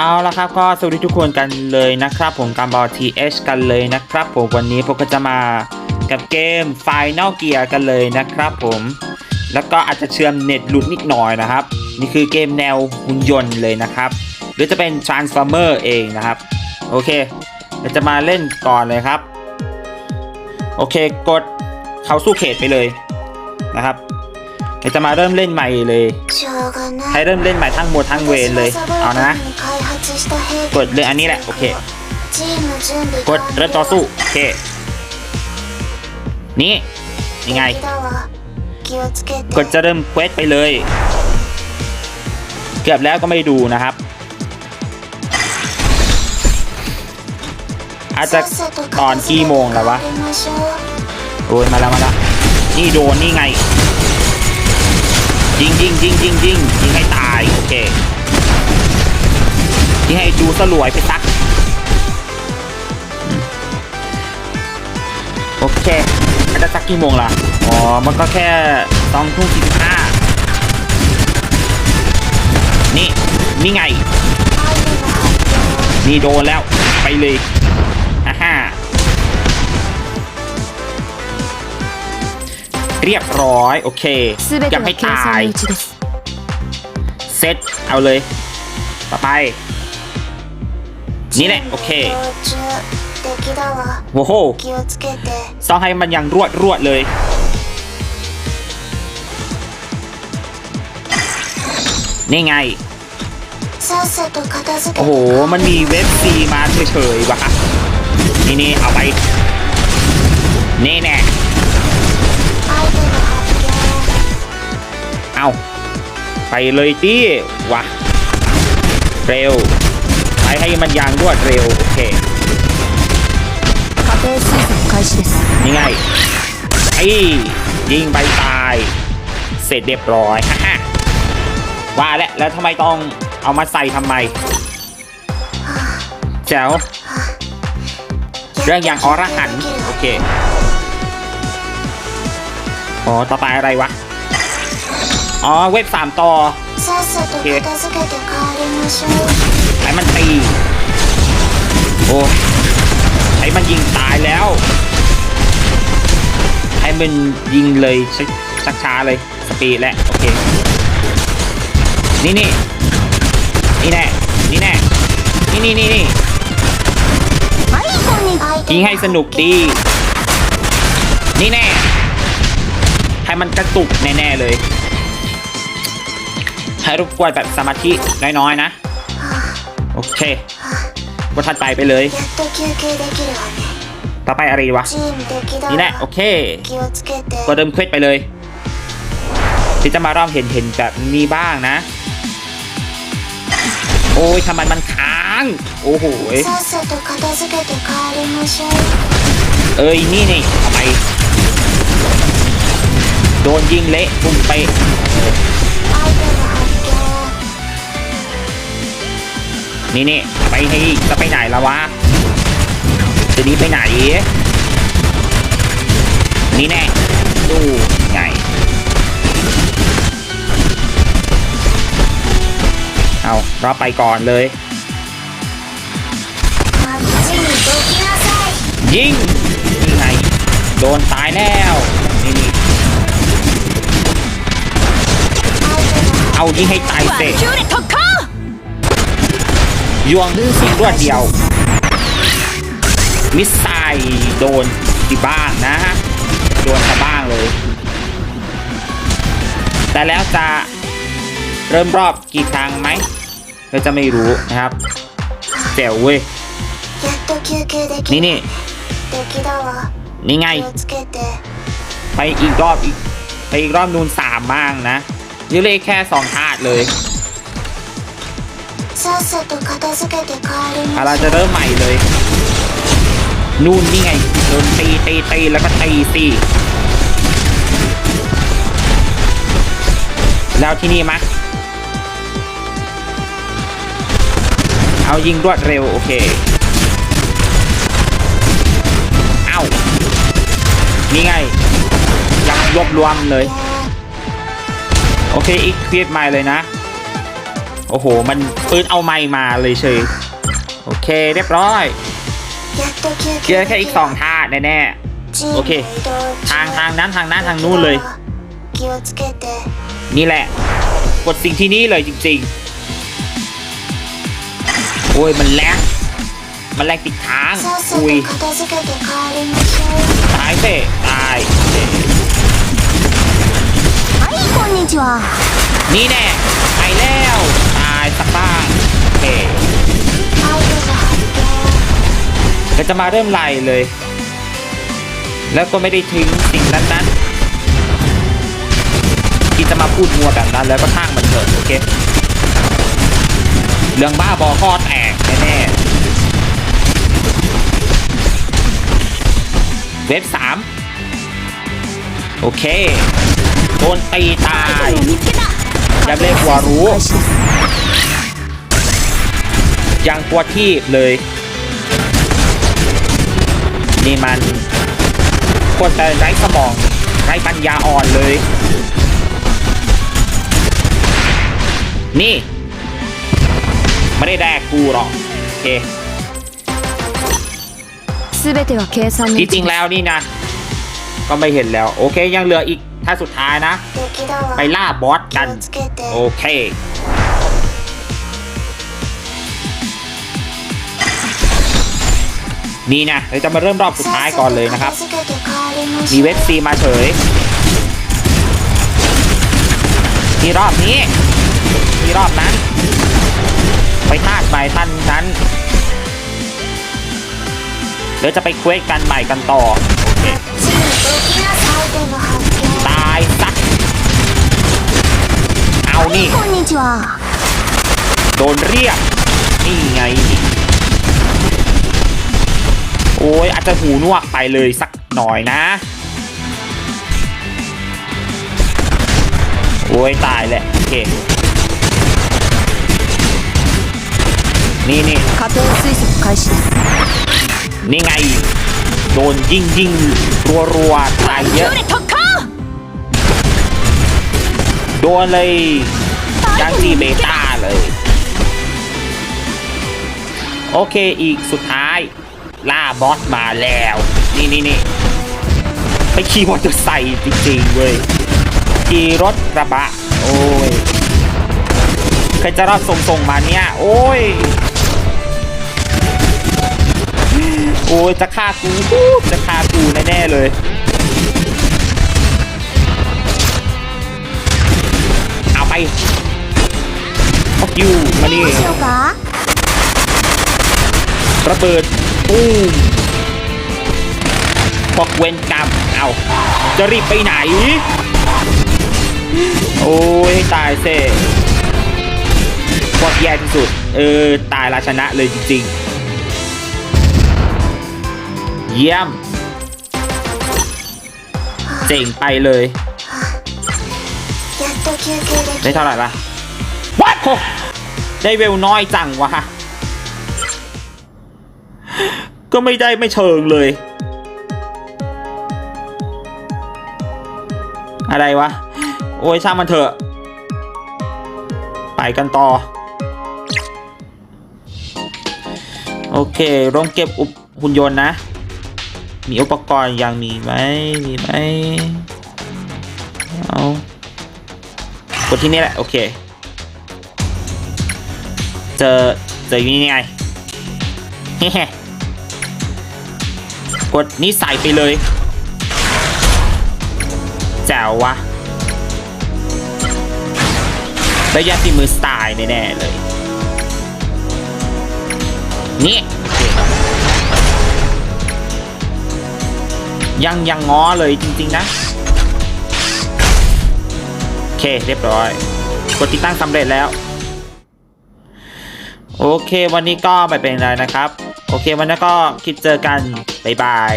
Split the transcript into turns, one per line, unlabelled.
เอาละครับก็สวัสดีทุกคนกันเลยนะครับ ผมการบอล TH กันเลยนะครับ ผมวันนี้ผมก็จะมากับเกม Final Gear กันเลยนะครับ ผมแล้วก็อาจจะเชื่อมเน็ตหลุดนิดหน่อยนะครับ นี่คือเกมแนวหุ่นยนต์เลยนะครับ หรือจะเป็น Transformer เองนะครับ โอเคเดี๋ยวจะมาเล่นก่อนเลยครับ โอเคกดเข้าสู้เขตไปเลยนะครับ เดี๋ยวจะมาเริ่มเล่นใหม่เลยให้เริ่มเล่นใหม่ทั้งหมดทั้งเวรเลย เอานะ กดเลยอันนี้แหละ โอเค กดเริ่มต่อสู้ โอเค นี่ยังไง กดจะเริ่มเควสไปเลย เกือบแล้วก็ไม่ดูนะครับ อาจจะตอนกี่โมงแล้ววะ โอ้ยมาแล้วมาแล้ว นี่โดนนี่ไง ยิงยิงยิงยิงยิงยิงให้ตายโอเคยิงให้จูสลวยไปซักโอเคอาจจะสักกี่โมงล่ะอ๋อมันก็แค่สองทุ่มสี่สิบห้านี่นี่ไง นี่โดนแล้วไปเลย เรียบร้อยโอเคยังไม่ตายเซตเอาเลย ต่อไป นี่แหละโอเคโอ้โหต้องให้มันยังรวดรวดเลยนี่ไง โอ้โห มันมีเว็บซีมาเฉยๆวะนี่นี่เอาไป นี่แน่ เอาไปเลยตีวะเร็วไปให้มันยางรวดเร็ว โอเคนี่ไงไอ้ยิงใบตาย เสร็จเรียบร้อยฮ่าว่าแล้วแล้วทำไมต้องเอามาใส่ทำไมแจ๋วเรื่องอย่างอรหัน โอเค อ๋อ ต่อไปอะไรวะ อ๋อเว็บสามต่อให้มันตีโอ้ให้มันยิงตายแล้วให้มันยิงเลยชักช้าๆเลยสปีดแหละโอเคนี่นี่นี่แน่นี่แน่นี่นี่นี่นี่ยิงให้สนุกดี นี่แน่ให้มันกระตุกแน่ๆเลย ให้รบกวนแบบสมาธิน้อยๆนะ โอเคกดถัดไปไปเลย ต่อไปอะไรดีวะ นี่แหละโอเค ก็เริ่มเควสไปเลย ที่จะมาเริ่มเห็นเห็นแบบนี้บ้างนะ โอ้ยทำไมมันค้าง โอ้โหยเอ้ยนี่นี่ทำไมโดนยิงเละปุ้มไป นี่นี่ไปให้จะไปไหนแล้ววะจะหนี้ไปไหน นี่แน่ดูไงเอาเราไปก่อนเลยยิงนี่ไงโดนตายแล้ว นี่นี่เอายิงให้ตายเสร็จ ยวงด้วยสิรวดเดียว มิสไซโดนที่บ้านนะฮะ โดนชาวบ้างเลย แต่แล้วจะเริ่มรอบกี่ครั้งไหมเราจะไม่รู้นะครับแจ๋วเว้ย นี่นี่นี่ไง ไปอีกรอบอีกไปอีกรอบนูนสามบ้างนะนี่เลยแค่สองธาตุเลย อะเราจะเริ่มใหม่เลย นู่นนี่ไงโดนตีตีตีแล้วก็ตีตีแล้วที่นี่มะเอายิงรวดเร็ว โอเค เอ้า นี่ไง ยังรวบรวมเลย โอเค อีกเครียดใหม่เลยนะ โอ้โห มันปืนเอาไม้มาเลยเชยโอเค เรียบร้อยเจอแค่อีกสองท่าแน่ๆ
โอเค ทา
ง
ทา
งนั้นทางนั้นทาง
นู้
น
เล
ย นี่แหละ กดสิ่งที่นี่เลยจริง ๆ โอ้ยมันแรงมันแรงติดทางอุ้ยตายเตะตายนี่แน่ไปแล้ว สักบ้างโอเคก็จะมาเริ่มไล่เลย แล้วก็ไม่ได้ทิ้งสิ่งนั้นนั้นๆที่จะมาพูดมัวแบบนั้น แล้วก็ข้างมันเถอะโอเค เรื่องบ้าบอข้อแตกแน่ๆเว็บสามโอเค โดนตีตาย ยัดเลขวารุยังตัวที่เลย นี่มันคนแต่ไร้สมองไร้ปัญญาอ่อนเลย นี่ ไม่ได้แดกกูหรอกโอเคที่จริงแล้วนี่นะ ก็ไม่เห็นแล้ว โอเคยังเหลืออีก ถ้าสุดท้ายนะ ไปล่าบอสกัน โอเคนี่นะเราจะมาเริ่มรอบสุดท้ายก่อนเลยนะครับ มีเวทซีมาเฉยมีรอบนี้มีรอบนั้น ไปทาดไปท่านนั้นเดี๋ยวจะไปเควสกันใหม่กันต่อ โอเค นี่ โดนเรียก นี่ไง โอ้ยอาจจะหูนวกไปเลยสักหน่อยนะ โอ้ยตายแหละ โอเค นี่นี่นี่ไง โดนยิงยิงรัวรัวตายเยอะ โดนเลยยังซีเบต้าเลย โอเคอีกสุดท้าย ล่าบอสมาแล้ว นี่นี่นี่ไปขี่มอเตอร์ไซค์จริงๆเว้ยขี่รถกระบะ โอ้ยใครจะรับส่งส่งๆมาเนี่ย โอ้ยโอ้ยจะฆ่ากูจะฆ่ากูแน่ๆเลย ฟอกยูมานี่ระเบิดปูมฟอกเวนกรรมเอาจะรีบไปไหน โอ้ยตายเซ่ฟอกแย่ที่สุด เออ ตายราชนะเลยจริงๆ เยี่ยม เจ๋งไปเลย ได้เท่าไหร่ละวัดโหได้เวลน้อยจังวะก็ไม่ได้ไม่เชิงเลย อะไรวะ โอ้ยช่างมันเถอะ ไปกันต่อ โอเคโรงเก็บอุปหุ่นยนต์นะ มีอุปกรณ์ยังมีไหมมีไหม กดที่นี่แหละ โอเค เจอเจออยู่นี่ไงเฮ้กดนี้ใส่ไปเลยแจ๋ววะแล้วยาตีมือสไตล์แน่ๆเลย นี่โอเคยังยังง้อเลยจริง ๆ นะ เคเรียบร้อยกดติดตั้งสำเร็จแล้ว โอเค วันนี้ก็ไม่เป็นไรนะครับ โอเค วันนี้ก็คลิดเจอกัน บ๊ายบาย